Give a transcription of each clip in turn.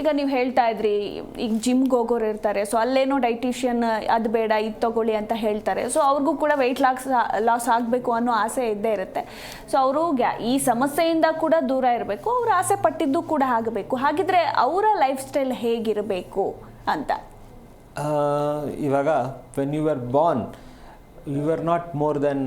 ಈಗ ನೀವು ಹೇಳ್ತಾ ಇದ್ರಿ, ಈಗ ಜಿಮ್ಗೆ ಹೋಗೋರು ಇರ್ತಾರೆ ಸೊ ಅಲ್ಲೇನೋ ಡೈಟಿಷಿಯನ್ ಅದು ಬೇಡ, ಇದು ತಗೊಳ್ಳಿ ಅಂತ ಹೇಳ್ತಾರೆ. ಸೊ ಅವ್ರಿಗೂ ಕೂಡ ವೆಯ್ಟ್ ಲಾಸ್ ಲಾಸ್ ಆಗಬೇಕು ಅನ್ನೋ ಆಸೆ ಇದ್ದೇ ಇರುತ್ತೆ. ಸೊ ಅವರು ಈ ಸಮಸ್ಯೆಯಿಂದ ಕೂಡ ದೂರ ಇರಬೇಕು, ಅವ್ರು ಆಸೆ ಪಟ್ಟಿದ್ದು ಕೂಡ ಆಗಬೇಕು. ಹಾಗಿದ್ರೆ ಅವರ ಲೈಫ್ ಸ್ಟೈಲ್ ಹೇಗಿರಬೇಕು ಅಂತ? ಇವಾಗ when you are born you are not more than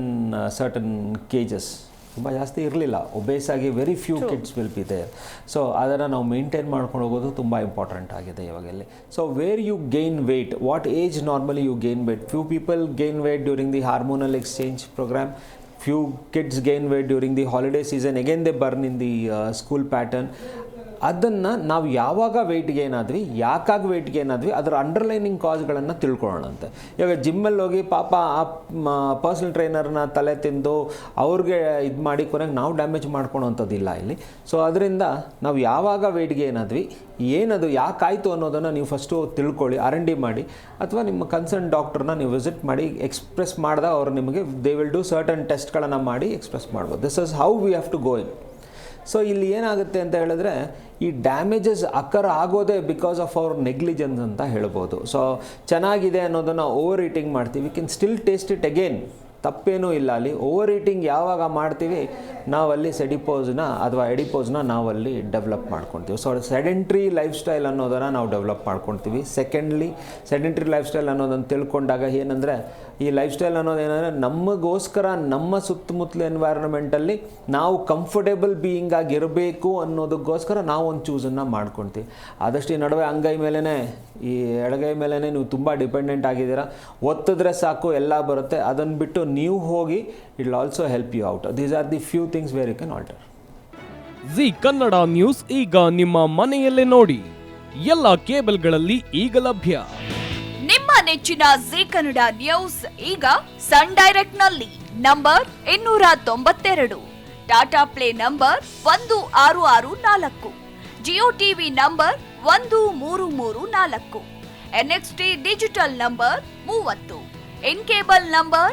certain cages ತುಂಬ ಜಾಸ್ತಿ ಇರಲಿಲ್ಲ. ಒಬೇಸಾಗಿ very few kids will be there so ಅದನ್ನು ನಾವು ಮೇಂಟೈನ್ ಮಾಡ್ಕೊಂಡು ಹೋಗೋದು ತುಂಬ ಇಂಪಾರ್ಟೆಂಟ್ ಆಗಿದೆ ಇವಾಗಲ್ಲಿ so where you gain weight what age normally you gain weight few people gain weight during the hormonal exchange program few kids gain weight during the holiday season again they burn in the school pattern ಅದನ್ನು ನಾವು ಯಾವಾಗ weight gain ಆದ್ವಿ, ಯಾಕಾಗಿ weight gain ಆದ್ವಿ, ಅದರ underlining ಕಾಸ್ಗಳನ್ನು ತಿಳ್ಕೊಳ್ಳೋಣಂತೆ ಇವಾಗ ಜಿಮ್ಮಲ್ಲಿ ಹೋಗಿ ಪಾಪ ಆ ಪರ್ಸನಲ್ ಟ್ರೈನರ್ನ ತಲೆ ತಿಂದು ಅವ್ರಿಗೆ ಇದು ಮಾಡಿ ಕೊನೆಗೆ ನಾವು ಡ್ಯಾಮೇಜ್ ಮಾಡ್ಕೊಳೋಂಥದ್ದಿಲ್ಲ ಇಲ್ಲಿ. ಸೊ ಅದರಿಂದ ನಾವು ಯಾವಾಗ ವೆಯ್ಟ್ಗೆ ಏನಾದ್ವಿ ಏನದು, ಯಾಕಾಯಿತು ಅನ್ನೋದನ್ನು ನೀವು ಫಸ್ಟು ತಿಳ್ಕೊಳ್ಳಿ ಆರ್ ಎನ್ ಡಿ ಮಾಡಿ. ಅಥವಾ ನಿಮ್ಮ ಕನ್ಸರ್ನ್ ಡಾಕ್ಟರ್ನ ನೀವು ವಿಸಿಟ್ ಮಾಡಿ ಎಕ್ಸ್ಪ್ರೆಸ್ ಮಾಡಿದಾಗ ಅವ್ರು ನಿಮಗೆ ದೇ ವಿಲ್ ಡೂ ಸರ್ಟನ್ ಟೆಸ್ಟ್ಗಳನ್ನು ಮಾಡಿ ಎಕ್ಸ್ಪ್ರೆಸ್ ಮಾಡ್ಬೋದು. This is how we have to go in so ಇಲ್ಲಿ ಏನಾಗುತ್ತೆ ಅಂತ ಹೇಳಿದ್ರೆ, ಈ ಡ್ಯಾಮೇಜಸ್ ಅಕ್ಕರ್ ಆಗೋದೇ ಬಿಕಾಸ್ ಆಫ್ ಅವರ್ ನೆಗ್ಲಿಜೆನ್ಸ್ ಅಂತ ಹೇಳ್ಬೋದು. ಸೊ ಚೆನ್ನಾಗಿದೆ ಅನ್ನೋದನ್ನು ಓವರ್ ಈಟಿಂಗ್ ಮಾಡ್ತೀವಿ can still taste it again ತಪ್ಪೇನೂ ಇಲ್ಲ ಅಲ್ಲಿ. ಓವರ್ ಈಟಿಂಗ್ ಯಾವಾಗ ಮಾಡ್ತೀವಿ? ನಾವಲ್ಲಿ ಸೆಡಿಪೋಸ್ನ ಅಥವಾ ಎಡಿಪೋಸ್ನ ನಾವಲ್ಲಿ ಡೆವಲಪ್ ಮಾಡ್ಕೊಳ್ತೀವಿ ಸೊ ಸೆಡೆಂಟ್ರಿ ಲೈಫ್ ಸ್ಟೈಲ್ ಅನ್ನೋದನ್ನು ನಾವು ಡೆವಲಪ್ ಮಾಡ್ಕೊತೀವಿ. ಸೆಕೆಂಡ್ಲಿ ಸೆಡೆಂಟ್ರಿ ಲೈಫ್ ಸ್ಟೈಲ್ ಅನ್ನೋದನ್ನು ತಿಳ್ಕೊಂಡಾಗ ಏನಂದರೆ, ಈ ಲೈಫ್ ಸ್ಟೈಲ್ ಅನ್ನೋದೇನಂದರೆ ನಮಗೋಸ್ಕರ ನಮ್ಮ ಸುತ್ತಮುತ್ತಲ ಎನ್ವೈರನ್ಮೆಂಟಲ್ಲಿ ನಾವು ಕಂಫರ್ಟೇಬಲ್ ಬೀಯಿಂಗ್ ಆಗಿರಬೇಕು ಅನ್ನೋದಕ್ಕೋಸ್ಕರ ನಾವು ಒಂದು ಚೂಸನ್ನು ಮಾಡ್ಕೊಳ್ತೀವಿ ಆದಷ್ಟು ಈ ನಡುವೆ ಅಂಗೈ ಮೇಲೇ ಈ ಎಡಗೈ ಮೇಲೇ ನೀವು ತುಂಬ ಡಿಪೆಂಡೆಂಟ್ ಆಗಿದ್ದೀರಾ. ಒತ್ತಿದ್ರೆ ಸಾಕು, ಎಲ್ಲ ಬರುತ್ತೆ. ಅದನ್ನು ಬಿಟ್ಟು ನೀವು ಹೋಗಿ it also help you out these are the few things where you can alter Zee Kannada news ಈಗ ನಿಮ್ಮ ಮನೆಯಲ್ಲೇ ನೋಡಿ. ಎಲ್ಲ ಕೇಬಲ್ಗಳಲ್ಲಿ ಈಗ ಲಭ್ಯ. ನಿಮ್ಮ ನೆಚ್ಚಿನ ಜಿ ಕನ್ನಡ ನ್ಯೂಸ್ ಈಗ ಸನ್ ಡೈರೆಕ್ಟ್ನಲ್ಲಿ ನಂಬರ್ ಇನ್ನೂರ ತೊಂಬತ್ತೆರಡು ಟಾಟಾ ಪ್ಲೇ ನಂಬರ್ ಒಂದು ಆರು ಆರು ನಾಲ್ಕು. ಜಿಯೋ ಟಿವಿ ನಂಬರ್ ಒಂದು ಮೂರು ಮೂರು ನಾಲ್ಕು. ಎನ್ಎಕ್ಸ್ಟಿ ಡಿಜಿಟಲ್ ನಂಬರ್ ಮೂವತ್ತು. In cable number